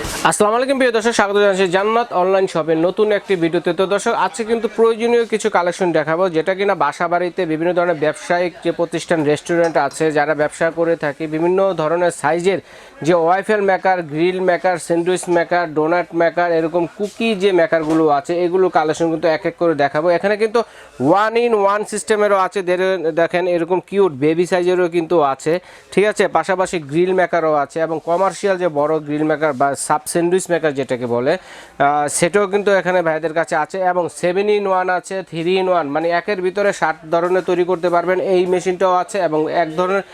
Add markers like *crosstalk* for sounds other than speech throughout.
আসসালামু আলাইকুম প্রিয় দর্শক, স্বাগত জানাচ্ছি জান্নাত অনলাইন শপের নতুন একটি ভিডিওতে। তো দর্শক, আজকে কিন্তু প্রয়োজনীয় কিছু কালেকশন দেখাবো, যেটা কিনা বাসা বাড়িতে বিভিন্ন ধরনের ব্যবসায়িক যে প্রতিষ্ঠান, রেস্টুরেন্ট আছে, যারা ব্যবসা করে থাকে, বিভিন্ন ধরনের সাইজের যে waffle maker, grill maker, sandwich maker, donut maker, এরকম কুকি যে মেকারগুলো আছে, এগুলো কালেকশন কিন্তু এক এক করে দেখাবো। এখানে কিন্তু ওয়ান ইন ওয়ান সিস্টেমেরও আছে দেখেন এরকম কিউট বেবি সাইজেরও কিন্তু আছে, ঠিক আছে? পাশাপাশি গ্রিল মেকারও আছে, এবং কমার্শিয়াল যে বড় গ্রিল মেকার বা সাব স্যান্ডউইচ মেকার যেটাকে বলে সেটাও কিন্তু এখানে ভাইদের কাছে আছে এবং সেভেন ইন ওয়ান আছে থ্রি ইন ওয়ান মানে একের ভিতরে ষাট ধরনের তৈরি করতে পারবেন। এই মেশিনটাও আছে এবং এক ধরনের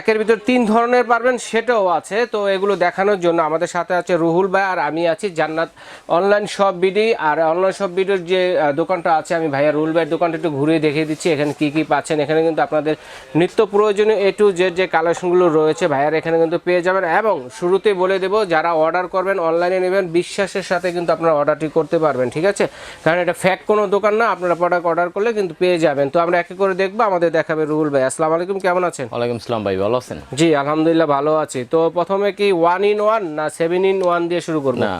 একের ভিতর তিন ধরনের পারবেন, সেটাও আছে। তো এগুলো দেখানোর জন্য আমাদের সাথে আছে রুহুল ভাই আর আমি আছি জান্নাত অনলাইন শপ বিডি। আর অনলাইন শপ বিডির যে দোকানটা আছে, আমি ভাইয়া রুহুল ভাইয়ের দোকানটা একটু ঘুরিয়ে দেখিয়ে দিচ্ছি, এখানে কি কি পাচ্ছেন। এখানে কিন্তু আপনাদের নিত্য প্রয়োজনীয় এ টু জেড যে কালেকশনগুলো রয়েছে, ভাইয়ার এখানে কিন্তু পেয়ে যাবেন। এবং শুরুতেই বলে দেবো, যারা অর্ডার করবেন, অনলাইনে নেবেন, বিশ্বাসের সাথে কিন্তু আপনারা অর্ডারটি করতে পারবেন, ঠিক আছে? কারণ এটা ফ্যাক কোনো দোকান না, আপনারা প্রোডাক্ট অর্ডার করলে কিন্তু পেয়ে যাবেন। তো আমরা একে করে দেখব, আমাদের দেখাবে রুহুল ভাই। আসসালামু আলাইকুম, কেমন আছেন? ওয়ালাইকুম আসসালাম ভাই ভালো আছেন জি আলহামদুলিল্লাহ ভালো আছি। তো প্রথমে কি ওয়ান ইন ওয়ান না সেভেন ইন ওয়ান দিয়ে শুরু করব? না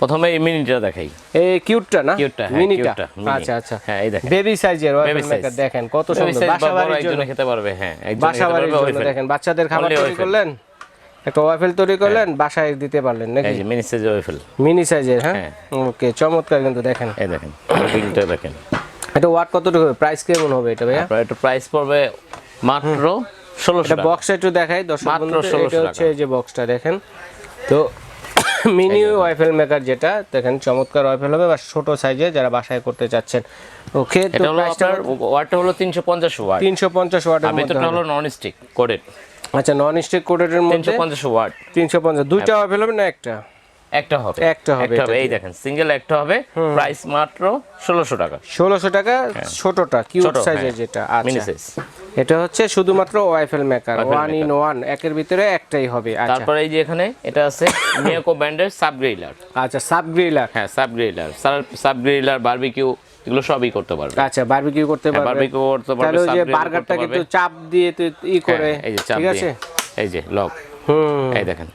প্রথমে এই মিনিটা দেখাই। এই কিউটটা না? কিউটটা হ্যাঁ মিনিটা আচ্ছা আচ্ছা। হ্যাঁ এই দেখেন। বেবি সাইজের Baby ওয়াইফাই মেকার দেখেন কত সুন্দর। size বাসা বা বড় বাড়ির জন্য। খেতে পারবে হ্যাঁ একজন বাসা খেতে বাড়ির পারবে জন্য দেখেন বাচ্চাদের খাবার তৈরি করলেন একটা ওয়াইফেল তৈরি করলেন বাসায় দিতে পারলেন নাকি? এই মিনি সাইজ ওয়েফেল মিনি সাইজের হ্যাঁ? হ্যাঁ। ওকে চমৎকার কিন্তু দেখেন। এই দেখেন বিলটা দেখেন। এটা ওয়াট কতটুকু হবে? প্রাইস কেমন হবে এটা ভাইয়া? একটু প্রাইস পড়বে মাত্র ষোলোশো বক্সটা একটু দেখাই মাত্র 1600 হচ্ছে এই যে বক্সটা দেখেন। তো মিনি ওয়াইফেল মেকার যেটা দেখেন চমৎকার ওয়াইফেল হবে বা ছোট সাইজে যারা বাসায় করতে চাচ্ছেন। ওকে তো এটা হলো আপনার ওয়াটটা হলো তিনশো পঞ্চাশ ওয়াট। তিনশো পঞ্চাশ ওয়াটের আর মধ্যে হলো নন স্টিক কোডেড আচ্ছা নন স্টিক কোটের মধ্যে তিনশো পঞ্চাশ ওয়াট। তিনশো পঞ্চাশ। দুইটা ওয়াইফেল হবে না একটা? একটা হবে। একটা হবে এটা এই দেখেন সিঙ্গেল একটা হবে। প্রাইস মাত্র ষোলোশো টাকা। ষোলোশো টাকা ছোটটা কিউট হ্যাঁ। ছোট, সাইজের হ্যাঁ। যেটা আচ্ছা। এটা হচ্ছে শুধুমাত্র waffle maker one in one একের ভিতরে একটাই হবে আচ্ছা। তারপরে এই যে এখানে এটা আছে মিয়াকো ব্র্যান্ডের সাব গ্রিলার আচ্ছা সাব গ্রিলার হ্যাঁ sub griller sub griller barbecue এগুলো সবই করতে পারবে। আচ্ছা বারবিকিউ করতে পারবে। বারবিকিউ করতে পারবে তাহলে যে বার্গারটা কিন্তু চাপ দিয়ে তো ই করে হ্যাঁ, এই যে চাপ ঠিক আছে? এই যে লক হুম। এই দেখেন।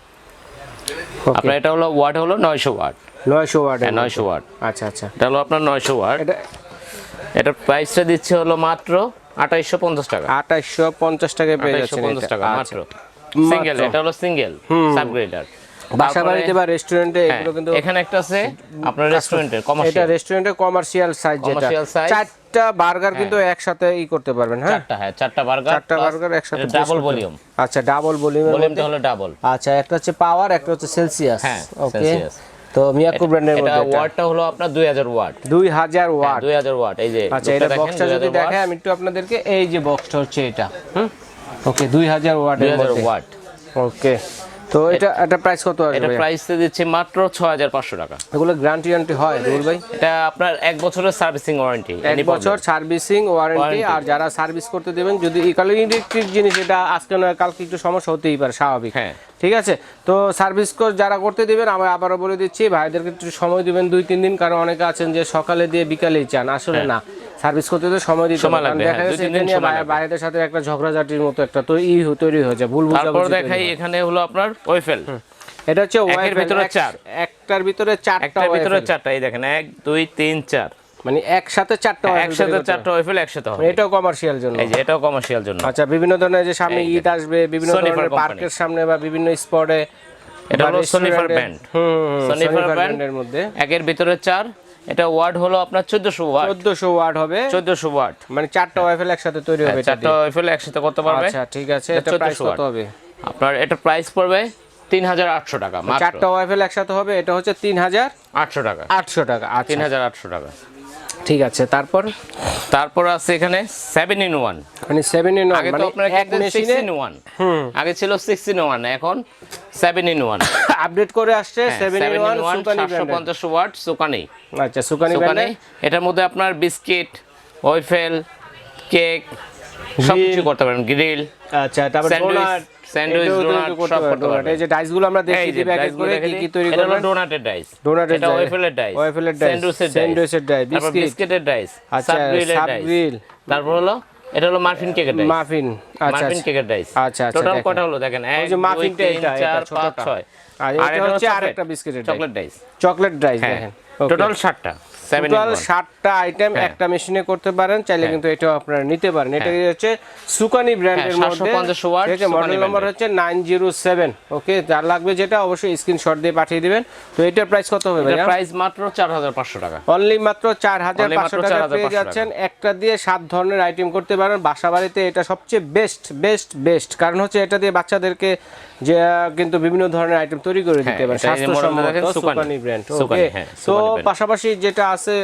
আপনার এটা হলো ওয়াট হলো নয়শো ওয়াট নয়শো ওয়াট হ্যাঁ নয়শো ওয়াট আচ্ছা আচ্ছা। এটা হলো আপনার নয়শো ওয়াট এটা এটার প্রাইসটা দিচ্ছে হলো মাত্র আঠাইশশো পঞ্চাশ টাকা। আঠাইশশো পঞ্চাশ টাকায় পেয়ে যাচ্ছেন পঞ্চাশ এটা। টাকা আচ্ছা। মাত্র। সিঙ্গেল এটা হলো সিঙ্গেল সাব গ্রিলার বাসা বাড়িতে বা রেস্টুরেন্টে এগুলো কিন্তু এখানে একটা আছে আপনার রেস্টুরেন্টের এটা কমার্শিয়াল রেস্টুরেন্টে কমার্শিয়াল সাইজ যেটা চারটা বার্গার কিন্তু একসাথে ই করতে পারবেন হ্যাঁ? চারটা হ্যাঁ চারটা বার্গার চারটা বার্গার একসাথে ডাবল ভলিউম আচ্ছা ডাবল ভলিউমের ভলিউমটা হলো ডাবল আচ্ছা একটা হচ্ছে পাওয়ার একটা হচ্ছে সেলসিয়াস হ্যাঁ, ওকে। তো মিয়াকো ব্র্যান্ডের মধ্যে এটা ওয়াটটা হলো আপনার দুই হাজার ওয়াট দুই হাজার ওয়াট দুই হাজার ওয়াট এই যে আচ্ছা এটা বক্সটা যদি watt, দেখে আমি একটু আপনাদেরকে এই যে বক্সটা হচ্ছে এটা হুম? ওকে দুই হাজার ওয়াটের 2000 ওয়াট ওকে তো এটা এটা প্রাইস কত আসবে এটা প্রাইস দিচ্ছে মাত্র ছ হাজার পাঁচশো টাকা। এগুলো গ্যারান্টি ওয়ারেন্টি হয় রুল ভাই। এটা আপনার এক বছরের সার্ভিসিং ওয়ারেন্টি এক বছর সার্ভিসিং ওয়ারেন্টি আর যারা সার্ভিস করতে দেবেন যদি ইলেকট্রিক জিনিস এটা আজকে নয় কালকে একটু সমস্যা হতেই পারে স্বাভাবিক। হ্যাঁ। ঠিক আছে? তো সার্ভিস যারা করতে দিবেন আমি আবারও বলে দিচ্ছি ভাইদেরকে একটু সময় দিবেন দুই তিন দিন কারণ অনেকে আছেন যে সকালে দিয়ে বিকালেই চান আসলে না। সার্ভিস করতে তো সময় দিতে। সময়। লাগবে, দেখা হ্যাঁ, সময় ভাই- সাথে একটা ঝগড়াঝাটির মতো একটা তো ই তৈরি হয়ে যায় ভুল তারপর দেখাই এখানে হলো আপনার ওয়েফেল। এটা হচ্ছে একের ওয়াইফাই, ভিতরে চার। একটার ভিতরে চারটা একটার ভিতরে চারটা এই দেখেন এক দুই তিন চার। মানে একসাথে চারটা একসাথে চারটা ওয়েফেল একসাথে হবে। হবে এটাও কমার্শিয়াল জন্য। এই যে এটাও কমার্শিয়াল জন্য। আচ্ছা বিভিন্ন ধরনের যে সামনে ঈদ আসবে বিভিন্ন ধরনের পার্কের সামনে বা বিভিন্ন স্পটে এটা হলো সনিফার ব্যান্ড সনিফার ব্যান্ড ব্র্যান্ডের মধ্যে। একের ভিতরে চার এটা ওয়ার্ড হলো আপনার চোদ্দশো ওয়াট 1400 ওয়াট হবে। চোদ্দশো ওয়াট মানে চারটা ওয়াইফাই একসাথে তৈরি হবে চারটা ওয়াইফেল একসাথে করতে পারবে আচ্ছা ঠিক আছে এটা প্রাইস 1400 কত হবে? আপনার এটা প্রাইস পড়বে তিন হাজার আটশো টাকা মাত্র। চারটা ওয়াইফাই একসাথে হবে এটা হচ্ছে তিন হাজার আটশো টাকা। আটশো টাকা আচ্ছা। তিন হাজার আটশো টাকা। ঠিক আছে তারপর? তারপর আছে এখানে সেভেন ইন ওয়ান মানে সেভেন ইন আগে মানে তো আপনার এক মেশিনে সিক্স ইন ওয়ান আগে ছিল সিক্স ইন ওয়ান এখন সেভেন ইন ওয়ান আপডেট করে আসছে seven in seven one one সুকানি সাতশো ব্র্যান্ডের পঞ্চাশ ওয়াট সুকানি আচ্ছা সুকানি সুকানি এটার মধ্যে আপনার বিস্কিট ওয়েফেল কেক সব কিছু করতে পারেন গ্রিল আচ্ছা তারপর ডোনাট sandwich, donut, সব করতে পারবেন। এই যে ডাইসগুলো আমরা দেখি এই যে দিই প্যাকেজ dice করে কি কি দিই। তৈরি এটা ডোনাটের ডাইস ডোনাটের এটা ওয়েফেলের ডাইস ওয়েফেলের dice, স্যান্ডউইচের স্যান্ডউইচের ডাইস তারপর বিস্কিটের ডাইস আচ্ছা, সাবগ্রিলের ডাইস তারপর হলো এটা হলো মার্ফিন কেকের ডাইস মাফিন আচ্ছা মার্ফিন আচ্ছা। কেকের ডাইস আচ্ছা, আচ্ছা, টোটাল কটা হলো দেখেন? এক যে দুই muffin টা তিন এটা, আর আর এটা এটা হচ্ছে হচ্ছে আরেকটা বিস্কিটের চকলেট ডাইস চকলেট ড্রাইস হ্যাঁ দেখেন। টোটাল টোটাল আইটেম হ্যাঁ। একটা মেশিনে করতে পারেন চাইলে কিন্তু এটাও আপনারা নিতে পারেন। এটা হচ্ছে সুকানি ব্র্যান্ডের হ্যাঁ, মধ্যে। 750 watt মডেল সুকানি হচ্ছে নাইন জিরো সেভেন ওকে যার লাগবে যেটা অবশ্যই স্ক্রিনশট দিয়ে পাঠিয়ে দিবেন। তো এটার প্রাইস কত হবে ভাইয়া? প্রাইস মাত্র চার হাজার পাঁচশো টাকা। অনলি মাত্র চার হাজার Only পাঁচশো মাত্র টাকা পেয়ে যাচ্ছেন একটা দিয়ে সাত ধরনের আইটেম করতে পারেন। বাসা বাড়িতে এটা সবচেয়ে বেস্ট বেস্ট বেস্ট কারণ হচ্ছে এটা দিয়ে বাচ্চাদেরকে যে কিন্তু বিভিন্ন ধরনের আইটেম তৈরি করে দিতে হ্যাঁ, পারে। এটা স্বাস্থ্যসম্মত। সুকানি ব্র্যান্ড ওকে হ্যাঁ, তো পাশাপাশি যেটা আছে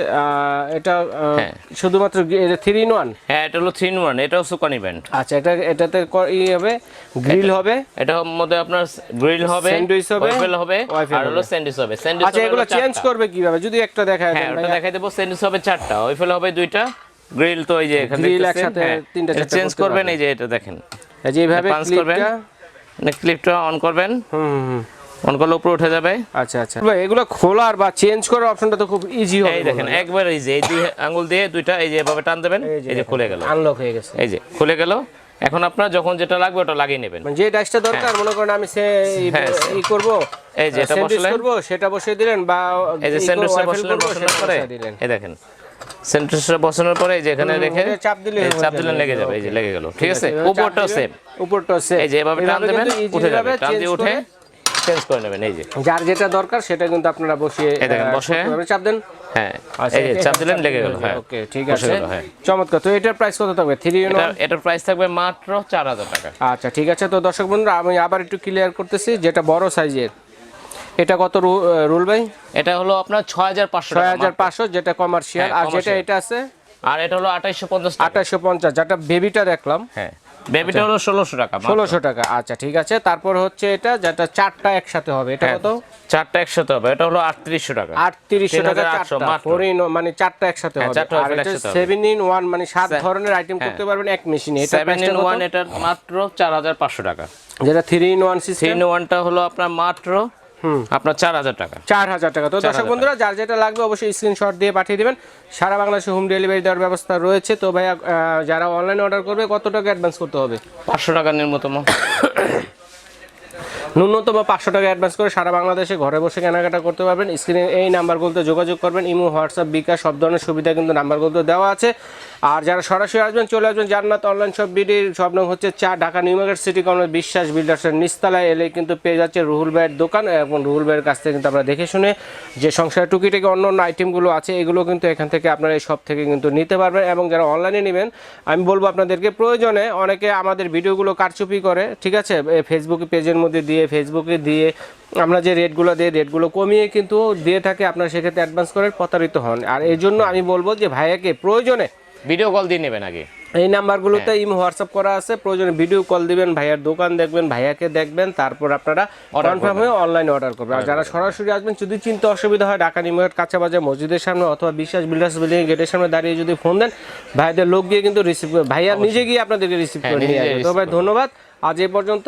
এটা হ্যাঁ। শুধুমাত্র থ্রি ইন ওয়ান হ্যাঁ এটা হলো থ্রি ইন ওয়ান এটাও সুকানি ব্যান্ড আচ্ছা এটা এটাতে ক- ই হবে? গ্রিল হবে? এটার মধ্যে আপনার গ্রিল হবে Sandwich হবে, ওয়েফেল হবে আর হলো। স্যান্ডউইচ হবে। স্যান্ডউইচ আচ্ছা এগুলো চেঞ্জ করবে কীভাবে? যদি একটা দেখায় হ্যাঁ দেন ওটা দেখাই দেবো স্যান্ডউইচ হবে চারটা ওয়েফেল হবে দুইটা গ্রিল তো এই যে এখানে দেখতেছেন, একসাথে হ্যাঁ। তিনটা চেঞ্জ করবেন এই যে এটা দেখেন। এই যে এইভাবে ক্লিপটা ক্লিপটা অন করবেন। হুম অন করলে উপরে উঠে যাবে। আচ্ছা আচ্ছা। ভাই এগুলো খোলার বা চেঞ্জ করার অপশনটা তো খুব ইজি হবে এই দেখেন একবার এই যে এই দুই আঙ্গুল দিয়ে দুইটা এই যে এভাবে টান দেবেন এই যে খুলে গেল। আনলক হয়ে গেছে। এই যে খুলে গেল। এখন আপনার যখন যেটা লাগবে ওটা লাগিয়ে নেবেন। মানে যে ডাইসটা দরকার মনে করেন আমি সে ই- হ্যাঁ। ই করব এই যে এটা স্যান্ডউইচ বসালেন। করব সেটা বসিয়ে দিলেন বা এই যে waffle বসালেন বসানোর পরে দিলেন। এই দেখেন। সেন্টারটা বসানোর পরে এই যে এখানে রেখে চাপ দিলে চাপ। দিলেন লেগে যাবে এই যে লেগে গেল। ঠিক আছে? উপরটাও সেম উপরটাও সেম এই যে এভাবে টান দেবেন উঠে যাবে। টান দিয়ে উঠে চেঞ্জ করে নেবেন এই যে। যার যেটা দরকার সেটা কিন্তু আপনারা বসিয়ে এই দেখেন, বসে। চাপ দেন। হ্যাঁ আচ্ছা, এই যে চাপ দিলেন লেগে গেল হ্যাঁ। ওকে ঠিক আছে। হ্যাঁ। চমৎকার তো এটার প্রাইস কত থাকবে? এটার প্রাইস থাকবে মাত্র চার হাজার টাকা। আচ্ছা ঠিক আছে। তো দর্শক বন্ধুরা আমি আবার একটু ক্লিয়ার করতেছি যেটা বড় সাইজের এটা কত রুল ভাই? এটা হলো আপনার ছয় হাজার পাঁচশো ছয় হাজার পাঁচশো যেটা কমার্শিয়াল হ্যাঁ, আর যেটা এটা আছে? আর এটা হলো আঠাইশশো পঞ্চাশ টাকা। আঠাশশো পঞ্চাশ যেটা বেবিটা দেখলাম। হ্যাঁ বেবিটা হলো ষোলোশো টাকা ষোলোশো টাকা আচ্ছা ঠিক আছে। তারপর হচ্ছে এটা যেটা চারটা একসাথে হবে। এটা হ্যাঁ, কত? চারটা একসাথে হবে। এটা হলো আটত্রিশশো টাকা। আটত্রিশশো টাকা 3800 চারটা। ইন মানে চারটা একসাথে হ্যাঁ, হবে। আর এটা সেভেন ইন ওয়ান মানে সাত। ধরনের আইটেম করতে পারবেন এক মেশিনে এটা সেভেন ইন ওয়ান এটার মাত্র চার হাজার পাঁচশো টাকা। যেটা three in one three in ওয়ানটা হলো আপনার মাত্র আপনার চার হাজার টাকা। চার হাজার টাকা। তো দর্শক 4,000 বন্ধুরা যার যেটা লাগবে অবশ্যই স্ক্রিনশট দিয়ে পাঠিয়ে দেবেন। সারা বাংলাদেশে হোম ডেলিভারি দেওয়ার ব্যবস্থা রয়েছে। তো ভাইয়া যারা অনলাইনে অর্ডার করবে কত টাকা অ্যাডভান্স করতে হবে? পাঁচশো টাকা ন্যূনতম *coughs* ন্যূনতম পাঁচশো টাকা অ্যাডভান্স করে সারা বাংলাদেশে ঘরে বসে কেনাকাটা করতে পারবেন। স্ক্রিনে এই নাম্বারগুলোতে যোগাযোগ করবেন। ইমো হোয়াটসঅ্যাপ বিকাশ সব ধরনের সুবিধা কিন্তু নাম্বারগুলোতে দেওয়া আছে। আর যারা সরাসরি আসবেন, চলে আসবেন জান্নাত অনলাইন শপ বিডির সব নাম হচ্ছে চা, Dhaka new market city corner Biswas বিল্ডার্সের নিস্তালায় এলে কিন্তু পেয়ে যাচ্ছে রুহুল ভাইয়ের দোকান। এবং রুহুল ভাইয়ের কাছ থেকে কিন্তু আমরা দেখে শুনে যে সংসার টুকিটাকি অন্য অন্য আইটেমগুলো আছে, এগুলো কিন্তু এখান থেকে আপনারা এই সব থেকে কিন্তু নিতে পারবেন। এবং যারা অনলাইনে নেবেন, আমি বলব আপনাদেরকে প্রয়োজনে অনেকে আমাদের ভিডিওগুলো কারচুপি করে, ঠিক আছে? ফেসবুক পেজের মধ্যে দিয়ে ফেসবুকে দিয়ে আমরা যে রেটগুলো দিই রেটগুলো কমিয়ে কিন্তু দিয়ে থাকে আপনারা সেক্ষেত্রে অ্যাডভান্স করে প্রতারিত হন। আর এই জন্য আমি বলব যে ভাইয়াকে প্রয়োজনে ভিডিও কল দিয়ে নেবেন আগে। এই নাম্বারগুলোতে ইমো হোয়াটসঅ্যাপ করা আছে প্রয়োজনে ভিডিও কল দিবেন ভাইয়ার দোকান দেখবেন ভাইয়াকে দেখবেন তারপর আপনারা কনফার্ম হয়ে অনলাইনে অর্ডার করবেন। আর যারা সরাসরি আসবেন যদি চিন্তা অসুবিধা হয় ঢাকা নিউমার্ট কাঁচা বাজার মসজিদের সামনে অথবা বিশ্বাস বিল্ডার্স বিল্ডিং গেটের সামনে দাঁড়িয়ে যদি ফোন দেন ভাইদের লোক গিয়ে কিন্তু রিসিভ ভাইয়া নিজে গিয়ে আপনাদেরকে রিসিভ হ্যাঁ, করে নিয়ে আসবে। তো ভাই ধন্যবাদ। আজ এই পর্যন্ত